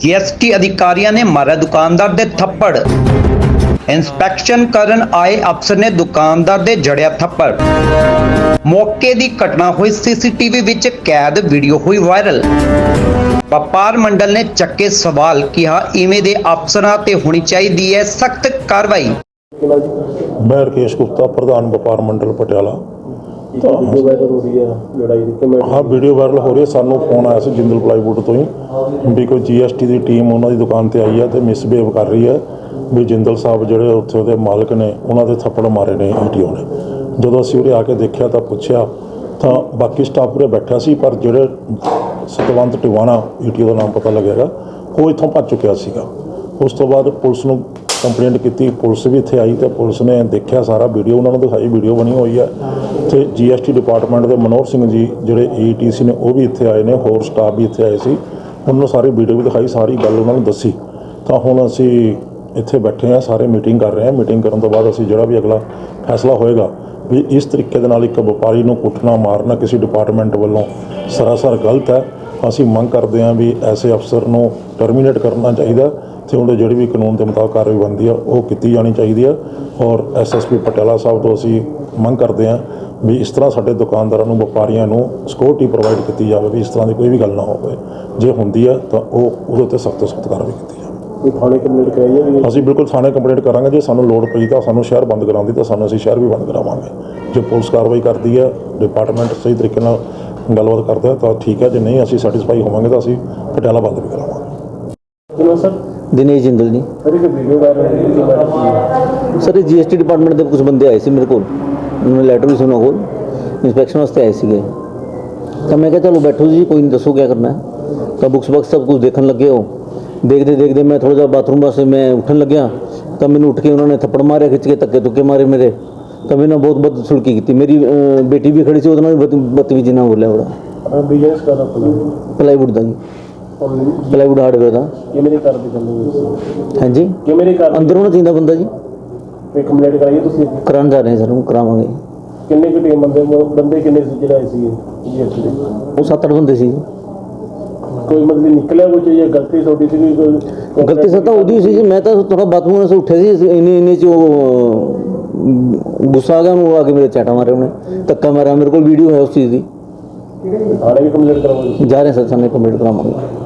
GST ਅਧਿਕਾਰੀਆਂ ਨੇ ਮਾਰਿਆ ਦੁਕਾਨਦਾਰ ਦੇ ਥੱਪੜ। ਇਨਸਪੈਕਸ਼ਨ ਕਰਨ ਆਏ ਅਫਸਰ ਨੇ ਦੁਕਾਨਦਾਰ ਦੇ ਜੜਿਆ ਥੱਪੜ। ਮੌਕੇ ਦੀ ਘਟਨਾ ਹੋਈ ਸੀਸੀਟੀਵੀ ਵਿੱਚ ਕੈਦ, ਵੀਡੀਓ ਹੋਈ ਵਾਇਰਲ। ਵਪਾਰ ਮੰਡਲ ਨੇ ਚੱਕੇ ਸਵਾਲ, ਕਿਹਾ ਇਵੇਂ ਦੇ ਅਫਸਰਾਂ ਤੇ ਹੋਣੀ ਚਾਹੀਦੀ ਹੈ ਸਖਤ ਕਾਰਵਾਈ। ਮੈਂ ਰਕੇਸ਼ ਗੁਪਤਾ, ਪ੍ਰਧਾਨ ਵਪਾਰ ਮੰਡਲ ਪਟਿਆਲਾ। ਵੀਡੀਓ ਵਾਇਰਲ ਹੋ ਰਹੀ ਹੈ ਲੜਾਈ ਦੀ ਕਿ ਮੈਂ ਹਾਂ ਵੀਡੀਓ ਵਾਇਰਲ ਹੋ ਰਹੀ ਹੈ। ਸਾਨੂੰ ਫੋਨ ਆਇਆ ਸੀ ਜਿੰਦਲ ਪਲਾਈਵੁੱਡ ਤੋਂ ਹੀ ਵੀ ਕੋਈ ਜੀਐਸਟੀ ਦੀ ਟੀਮ ਉਹਨਾਂ ਦੀ ਦੁਕਾਨ ਤੇ ਆਈ ਹੈ ਤੇ ਮਿਸਬਿਹੇਵ ਕਰ ਰਹੀ ਹੈ ਵੀ ਜਿੰਦਲ ਸਾਹਿਬ ਜਿਹੜੇ ਉੱਥੇ ਉਹਦੇ ਮਾਲਕ ਨੇ, ਉਹਨਾਂ ਦੇ ਥੱਪੜ ਮਾਰੇ ਨੇ ਈਟੀਓ ਨੇ। ਜਦੋਂ ਅਸੀਂ ਉਰੇ ਆ ਕੇ ਦੇਖਿਆ ਤਾਂ ਪੁੱਛਿਆ ਤਾਂ ਬਾਕੀ ਸਟਾਫ ਉਰੇ ਬੈਠਾ ਸੀ, ਪਰ ਜਿਹੜੇ ਸਤਵੰਤ ਟਿਵਾਣਾ ਈਟੀਓ ਦਾ ਨਾਮ ਪਤਾ ਲੱਗੇਗਾ ਉਹ ਇੱਥੋਂ ਭੱਜ ਚੁੱਕਿਆ ਸੀਗਾ। ਉਸ ਤੋਂ ਬਾਅਦ ਪੁਲਿਸ ਨੂੰ ਕੰਪਲੇਂਟ ਕੀਤੀ, ਪੁਲਿਸ ਵੀ ਇੱਥੇ ਆਈ ਤੇ ਪੁਲਿਸ ਨੇ ਦੇਖਿਆ ਸਾਰਾ ਵੀਡੀਓ ਉਹਨਾਂ ਨੂੰ ਦਿਖਾਈ ਵੀਡੀਓ ਬਣੀ ਹੋਈ ਹੈ ਤੇ ਜੀਐਸਟੀ ਡਿਪਾਰਟਮੈਂਟ ਦੇ ਮਨੋਹਰ ਸਿੰਘ ਜੀ ਜਿਹੜੇ ਈਟੀਸੀ ਨੇ, ਉਹ ਵੀ ਇੱਥੇ ਆਏ ਨੇ, ਹੋਰ ਸਟਾਫ ਵੀ ਇੱਥੇ ਆਏ ਸੀ। ਉਹਨਾਂ ਨੂੰ ਸਾਰੀ ਵੀਡੀਓ ਵੀ ਦਿਖਾਈ, ਸਾਰੀ ਗੱਲ ਉਹਨਾਂ ਨੂੰ ਦੱਸੀ। ਤਾਂ ਹੁਣ ਅਸੀਂ ਇੱਥੇ ਬੈਠੇ ਆ ਸਾਰੇ ਮੀਟਿੰਗ ਕਰ ਰਹੇ ਹਾਂ। ਮੀਟਿੰਗ ਕਰਨ ਤੋਂ ਬਾਅਦ ਅਸੀਂ ਜਿਹੜਾ ਵੀ ਅਗਲਾ ਫੈਸਲਾ ਹੋਏਗਾ ਵੀ ਇਸ ਤਰੀਕੇ ਦੇ ਨਾਲ ਇੱਕ ਵਪਾਰੀ ਨੂੰ ਕੁੱਟਣਾ, ਮਾਰਨਾ ਕਿਸੇ ਡਿਪਾਰਟਮੈਂਟ ਵੱਲੋਂ, ਸਰਾਸਰ ਗਲਤ ਹੈ। ਅਸੀਂ ਮੰਗ ਕਰਦੇ ਹਾਂ ਵੀ ਐਸੇ ਅਫਸਰ ਨੂੰ ਟਰਮੀਨੇਟ ਕਰਨਾ ਚਾਹੀਦਾ ਤੇ ਉਹਦੇ ਜਿਹੜੀ ਵੀ ਕਾਨੂੰਨ ਦੇ ਮੁਤਾਬਕ ਕਾਰਵਾਈ ਬਣਦੀ ਆ ਉਹ ਕੀਤੀ ਜਾਣੀ ਚਾਹੀਦੀ ਆ। ਔਰ ਐਸਐਸਪੀ ਪਟਿਆਲਾ ਸਾਹਿਬ ਤੋਂ ਅਸੀਂ ਮੰਗ ਕਰਦੇ ਹਾਂ ਵੀ ਇਸ ਤਰ੍ਹਾਂ ਸਾਡੇ ਦੁਕਾਨਦਾਰਾਂ ਨੂੰ ਵਪਾਰੀਆਂ ਨੂੰ ਸਿਕਿਉਰਿਟੀ ਪ੍ਰੋਵਾਈਡ ਕੀਤੀ ਜਾਵੇ ਵੀ ਇਸ ਤਰ੍ਹਾਂ ਦੀ ਕੋਈ ਵੀ ਗੱਲ ਨਾ ਹੋਵੇ। ਜੇ ਹੁੰਦੀ ਆ ਤਾਂ ਉਹ ਉਹਦੇ ਉੱਤੇ ਸਖਤ ਤੋਂ ਸਖਤ ਕਾਰਵਾਈ ਕੀਤੀ ਜਾਵੇ। ਕੋਈ ਥਾਣੇ ਕੰਪਲੇਂਟ ਕਰਾਈ ਹੈ ਵੀ ਅਸੀਂ ਬਿਲਕੁਲ ਥਾਣੇ ਕੰਪਲੇਂਟ ਕਰਾਂਗੇ ਜੇ ਸਾਨੂੰ ਲੋੜ ਪਈ ਤਾਂ ਸਾਨੂੰ ਸ਼ਹਿਰ ਬੰਦ ਕਰਾਉਣ ਦੀ ਤਾਂ ਸਾਨੂੰ ਅਸੀਂ ਸ਼ਹਿਰ ਵੀ ਬੰਦ ਕਰਾਵਾਂਗੇ। ਜੇ ਪੁਲਿਸ ਕਾਰਵਾਈ ਕਰਦੀ ਹੈ ਡਿਪਾਰਟਮੈਂਟ ਸਹੀ ਤਰੀਕੇ ਨਾਲ ਗੱਲਬਾਤ ਕਰਦਾ ਤਾਂ ਠੀਕ ਹੈ ਜੇ ਨਹੀਂ ਅਸੀਂ ਸੈਟੀਸਫਾਈ ਹੋਵਾਂਗੇ ਤਾਂ ਅਸੀਂ ਪਟਿਆਲਾ ਬੰਦ ਵੀ ਕਰਾਵਾਂਗੇ ਦਿਨੇਸ਼ ਜਿੰਦਲ ਜੀ। ਸਰ ਇੱਕ ਵੀਡੀਓ ਵਾਇਰਲ ਹੋ ਰਹੀ ਹੈ ਮੈਡਮ ਕੀ ਹੈ ਸਰ ਇਹ ਜੀਐਸਟੀ ਡਿਪਾਰਟਮੈਂਟ ਦੇ ਕੁਝ ਬੰਦੇ ਆਏ ਸੀ ਮੇਰੇ ਕੋਲ। ਉਹਨਾਂ ਨੇ ਲੈਟਰ ਵੀ ਸੁਣਾ ਕੋਲ ਇਨਸਪੈਕਸ਼ਨ ਵਾਸਤੇ ਆਏ ਸੀਗੇ। ਤਾਂ ਮੈਂ ਕਿਹਾ ਚਲੋ ਬੈਠੋ ਜੀ ਕੋਈ ਨਹੀਂ ਦੱਸੋ ਕੀ ਕਰਨਾ ਹੈ। ਤਾਂ ਬੁక్స్ ਬਕਸ ਸਭ ਕੁਝ ਦੇਖਣ ਲੱਗੇ ਹੋ ਦੇਖਦੇ ਦੇਖਦੇ ਮੈਂ ਥੋੜਾ ਜਿਹਾ ਬਾਥਰੂਮ ਵਾਸਤੇ ਮੈਂ ਉੱਠਣ ਲੱਗਿਆ। ਤਾਂ ਮੈਨੂੰ ਉੱਠ ਕੇ ਉਹਨਾਂ ਨੇ ਥੱਪੜ ਮਾਰਿਆ ਖਿੱਚ ਕੇ ਧੱਕੇ ਧੁੱਕੇ ਮਾਰੇ ਮੇਰੇ। ਤਾਂ ਮੈਨੂੰ ਬਹੁਤ ਬਹੁਤ ਸੁਲਕੀ ਕੀਤੀ। ਮੇਰੀ ਅਹ, ਬੇਟੀ ਵੀ ਖੜੀ ਸੀ ਉਹਦੇ ਨਾਲ ਵੀ ਬਦ- ਬਦਤਮੀਜ਼ੀ ਨਾਲ ਬੋਲਿਆ ਬੜਾ ਬਿਜ਼ਨਸ ਕਰ ਆਪਣਾ। ਪਲਾਈਵੁੱਡ ਦਾ ਜੀ। ਪਲਾਈਵੁੱਡ ਹਾਰਡਵੇਅਰ ਦਾ। ਕਿਵੇਂ ਦੀ ਕਰਦੇ ਚੱਲੋਗੇ ਹਾਂਜੀ? ਕਿਵੇਂ ਦੀ ਕਰਦੇ ਅੰਦਰ ਹੋਣਾ ਚਾਹੀਦਾ ਬੰਦਾ ਜੀ। ਕੋਈ ਕੰਪਲੇਂਟ ਕਰਾਈ ਹੈ ਤੁਸੀਂ ਕਰਾਉਣ ਜਾ ਰਹੇ ਹਾਂ ਸਰ ਉਹ ਕਰਾਵਾਂਗੇ। ਕਿੰਨੇ ਕੁ ਟੀਮ ਬੰਦੇ ਬੰਦੇ ਕਿੰਨੇ ਸੀ ਜਿਹੜੇ ਆਏ ਸੀ ਜੀਐਸਟੀ ਦੇ। ਉਹ ਸੱਤ ਅੱਠ ਬੰਦੇ ਸੀ। ਕੋਈ ਮਤਲਬ ਨਿਕਲਿਆ ਕੁਝ ਜਾਂ ਗਲਤੀ ਤੁਹਾਡੀ ਸੀ ਕੋਈ ਗਲਤੀ ਸਰ ਤਾਂ ਉਹਦੀ ਸੀ ਜੀ। ਮੈਂ ਤਾਂ ਥੋੜਾ ਬਾਥਰੂਮ ਤੋਂ ਉੱਠਿਆ ਸੀ। ਅਸੀਂ ਇੰਨੇ ਇੰਨੇ ਚ ਉਹ ਗੁੱਸਾ ਆ ਗਿਆ ਉਹਨੂੰ ਆ ਕੇ ਮੇਰੇ ਚਾਟਾ ਮਾਰੇ ਉਹਨੇ ਧੱਕਾ ਮਾਰਿਆ ਮੇਰੇ ਕੋਲ ਵੀਡੀਓ ਹੈ ਉਸ ਚੀਜ਼ ਦੀ। ਥਾਣੇ ਵੀ ਕੰਪਲੇਂਟ ਕਰਾਵਾਂਗੇ ਜਾ। ਰਹੇ ਸਰ ਸਾਹਮਣੇ ਕੰਪਲੀਟ ਕਰਾਵਾਂਗੇ।